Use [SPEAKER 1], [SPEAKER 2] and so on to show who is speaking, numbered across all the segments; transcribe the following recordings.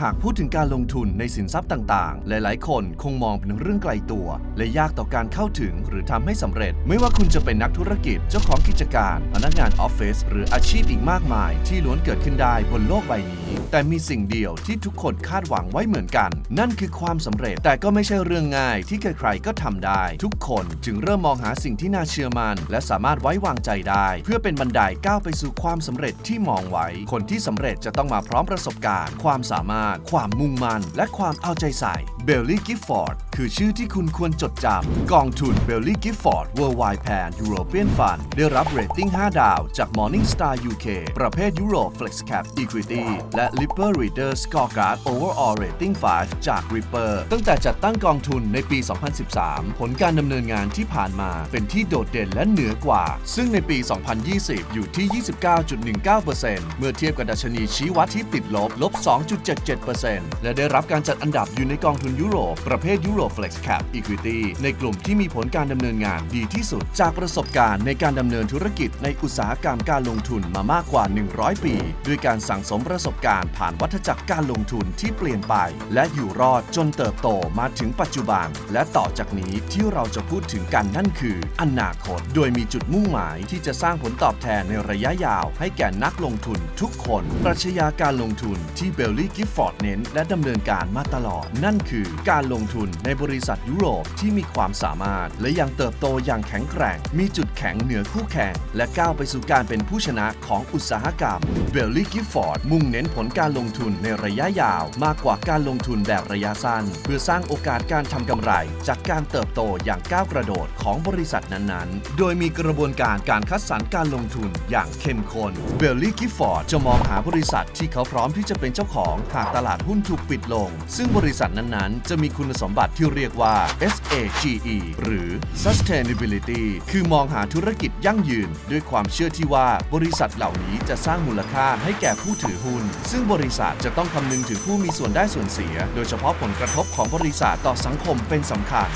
[SPEAKER 1] หากพูดถึงการลงทุนในสินทรัพย์ต่างๆ หลายๆ คนคงมองเป็นเรื่องไกลตัว และยากต่อการเข้าถึงหรือทำให้สำเร็จ ไม่ว่าคุณจะเป็นนักธุรกิจ เจ้าของกิจการ พนักงานออฟฟิศ หรืออาชีพอีกมากมาย ที่ล้วนเกิดขึ้นได้บนโลกใบนี้ แต่มีสิ่งเดียวที่ทุกคนคาดหวังไว้เหมือนกัน นั่นคือความสำเร็จ แต่ก็ไม่ใช่เรื่องง่ายที่ใครๆ ก็ทำได้ ทุกคนจึงเริ่มมองหาสิ่งที่น่าเชื่อมัน่นและสามารถไว้วางใจได้ เพื่อเป็นบันไดก้าวไปสู่ความสำเร็จที่มองไว้ คนที่สำเร็จจะต้องมาพร้อมประสบการณ์ ความสามารถความมุ่งมั่นและความเอาใจใส่ เบลลี่กิฟฟอร์ดคือชื่อที่คุณควรจดจำกองทุนเบลลี่กิฟฟอร์ด Worldwide Pan European Fund ได้รับเรตติ้ง 5 ดาวจาก Morningstar UK ประเภทยุโรป Flex Cap Equity และ Lipper Reader Scorecard Overall Rating 5 จาก Ripper ตั้งแต่จัดตั้งกองทุนในปี 2013 ผลการดำเนินงานที่ผ่านมาเป็นที่โดดเด่นและเหนือกว่า ซึ่งในปี 2020 อยู่ที่ 29.19%เมื่อเทียบกับดัชนีชี้วัดที่ติดลบลบ 2.77%และได้รับการจัดอันดับอยู่ในกองทุนยุโรป ประเภทยุโรป Flex Cap Equity ในกลุ่มที่มีผลการดำเนินงานดีที่สุด จากประสบการณ์ในการดำเนินธุรกิจในอุตสาหกรรมการลงทุนมามากกว่า 100 ปี ด้วยการสั่งสมประสบการณ์ผ่านวัฏจักรการลงทุนที่เปลี่ยนไป และอยู่รอดจนเติบโตมาถึงปัจจุบัน และต่อจากนี้ที่เราจะพูดถึงกันนั่นคือ อนาคต โดยมีจุดมุ่งหมายที่จะสร้างผลตอบแทนในระยะยาว ให้แก่นักลงทุนทุกคน ปรัชญาการลงทุนที่เบลลี่กิฟฟอร์ดเน้น และดำเนินการมาตลอดนั่นคือการลงทุนในบริษัทยุโรปที่มีความสามารถ และยังเติบโตอย่างแข็งแกร่ง มีจุดแข็งเหนือคู่แข่ง และก้าวไปสู่การเป็นผู้ชนะของอุตสาหกรรมเบลลี่กิฟฟอร์ดมุ่งเน้นผลการลงทุนในระยะยาว มากกว่าการลงทุนแบบระยะสั้น เพื่อสร้างโอกาสการทำกำไร จากการเติบโตอย่างก้าวกระโดดของบริษัทนั้นๆ โดยมีกระบวนการการคัดสรรการลงทุนอย่างเข้มข้นเบลลี่กิฟฟอร์ดจะมองหาบริษัทที่เขาพร้อมที่จะเป็นเจ้าของหากตลาดหุ้นถูกปิดลง ซึ่งบริษัทนั้นๆจะมีคุณสมบัติที่เรียกว่า SAGE หรือ Sustainability คือมองหาธุรกิจยั่งยืน ด้วยความเชื่อที่ว่าบริษัทเหล่านี้จะสร้างมูลค่าให้แก่ผู้ถือหุ้น ซึ่งบริษัทจะต้องคำนึงถึงผู้มีส่วนได้ส่วนเสีย โดยเฉพาะผลกระทบของบริษัทต่อสังคมเป็นสำคัญ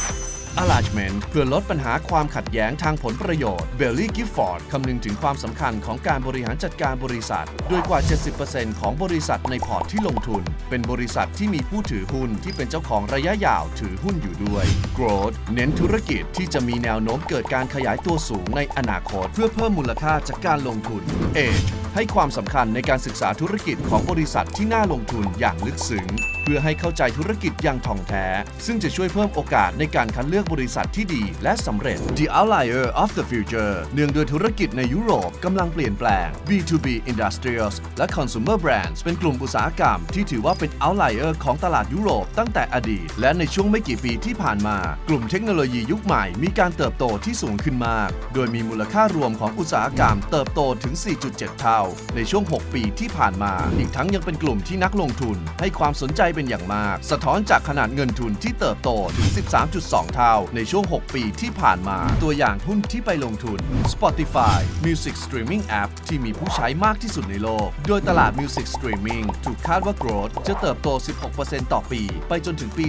[SPEAKER 1] Alignment เพื่อลดปัญหาความขัดแย้งทางผลประโยชน์ b e l l y Gifford คำนึงถึงความสำคัญของการบริหารจัดการบริษัทโดยกว่า 70%ของบริษัทในพอร์ตที่ลงทุน เป็นบริษัทที่มีผู้ถือหุ้นที่เป็นเจ้าของระยะยาวถือหุ้นอยู่ด้วย Growth เน้นธุรกิจที่จะมีแนวโน้มเกิดการขยายตัวสูงในอนาคต เพื่อเพิ่มมูลค่าจากการลงทุน Age ให้ความสำคัญในการศึกษาธุรกิจของบริษัทที่น่าลงทุนอย่างลึกซึ้ง เพื่อให้เข้าใจธุรกิจอย่างท่องแท้ ซึ่งจะช่วยเพิ่มโอกาสในการคัดเลือกบริษัทที่ดีและสำเร็จ The Outlier of the Future เนื่องด้วยธุรกิจในยุโรปกำลังเปลี่ยนแปลง B2B Industrials และ Consumer Brands เป็นกลุ่มอุตสาหกรรมที่ถือว่าเป็น outlier ของตลาดยุโรปตั้งแต่อดีต และในช่วงไม่กี่ปีที่ผ่านมา กลุ่มเทคโนโลยียุคใหม่มีการเติบโตที่สูงขึ้นมาก โดยมีมูลค่ารวมของอุตสาหกรรมเติบโตถึง 4.7 เท่า ในช่วง 6 ปีที่ผ่านมา อีกทั้งยังเป็นกลุ่มที่นักลงทุนให้ความสนใจเป็นอย่างมาก สะท้อนจากขนาดเงินทุนที่เติบโตถึง 13.2 เท่า ในช่วง 6 ปีที่ผ่านมา ตัวอย่างหุ้นที่ไปลงทุน Spotify Music Streaming App ที่มีผู้ใช้มากที่สุดในโลก โดยตลาด Music Streaming ถูกคาดว่า growth จะเติบโต 16%ต่อปี ไปจนถึงปี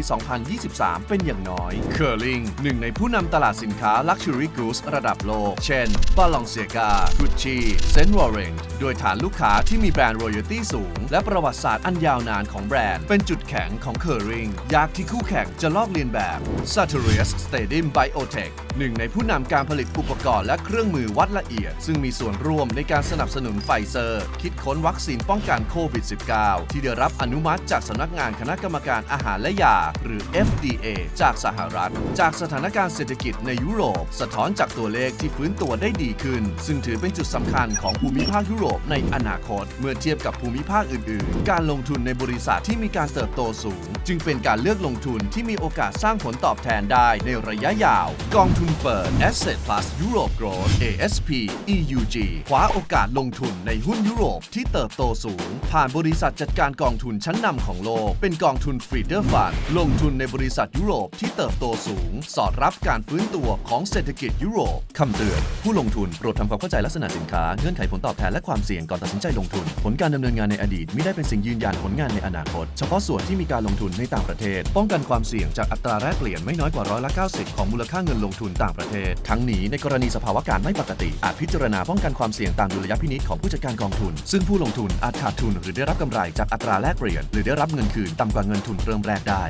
[SPEAKER 1] 2023 เป็นอย่างน้อย Curling หนึ่งในผู้นำตลาดสินค้า Luxury Goods ระดับโลก เช่น Balenciaga Gucci Saint Laurent โดยฐานลูกค้าที่มีแบรนด์ royalty สูง และประวัติศาสตร์อันยาวนานของแบรนด์ เป็นจุดแข็งของ Curling ยากที่คู่แข่งจะลอกเลียนแบบ Sartorius Stadium Biotech หนึ่งในผู้นำการผลิตอุปกรณ์และเครื่องมือวัดละเอียด ซึ่งมีส่วนร่วมในการสนับสนุนไฟเซอร์ คิดค้นวัคซีนป้องกันโควิด -19 ที่ได้รับอนุมัติจากสำนักงานคณะกรรมการอาหารและยา หรือ FDA จากสหรัฐ จากสถานการณ์เศรษฐกิจในยุโรป สะท้อนจากตัวเลขที่ฟื้นตัวได้ดีขึ้น ซึ่งถือเป็นจุดสำคัญของภูมิภาคยุโรปในอนาคต เมื่อเทียบกับภูมิภาคอื่น ๆ การลงทุนในบริษัทที่มีการเติบบโตสูง จึงเป็นการเลือกลงทุนที่มีโอกาสสร้างผลตอบแทนได้ในระยะยาว กองทุนเปิด Asset Plus Europe Growth ASP EUG คว้าโอกาสลงทุนในหุ้นยุโรปที่เติบโตสูง ผ่านบริษัทจัดการกองทุนชั้นนำของโลก เป็นกองทุน Feeder Fund ลงทุนในบริษัทยุโรปที่เติบโตสูง สอดรับการฟื้นตัวของเศรษฐกิจยุโรปคำเตือน ผู้ลงทุนโปรดทำความเข้าใจลักษณะสินค้าเงื่อนไขผลตอบแทนและความเสี่ยงก่อนตัดสินใจลงทุน ผลการดำเนินงานในอดีตไม่ได้เป็นสิ่งยืนยันผลงานในอนาคต เฉพาะส่วนส่วนที่มีการลงทุนในต่างประเทศ ป้องกันความเสี่ยงจากอัตราแลกเปลี่ยนไม่น้อยกว่าร้อยละ90 ของมูลค่าเงินลงทุนต่างประเทศ ทั้งนี้ในกรณีสภาวะการไม่ปกติ อาจพิจารณาป้องกันความเสี่ยงตามดุลยพินิจของผู้จัดการกองทุน ซึ่งผู้ลงทุนอาจขาดทุนหรือได้รับกำไรจากอัตราแลกเปลี่ยน หรือได้รับเงินคืนต่ำกว่าเงินทุนเริ่มแรกได้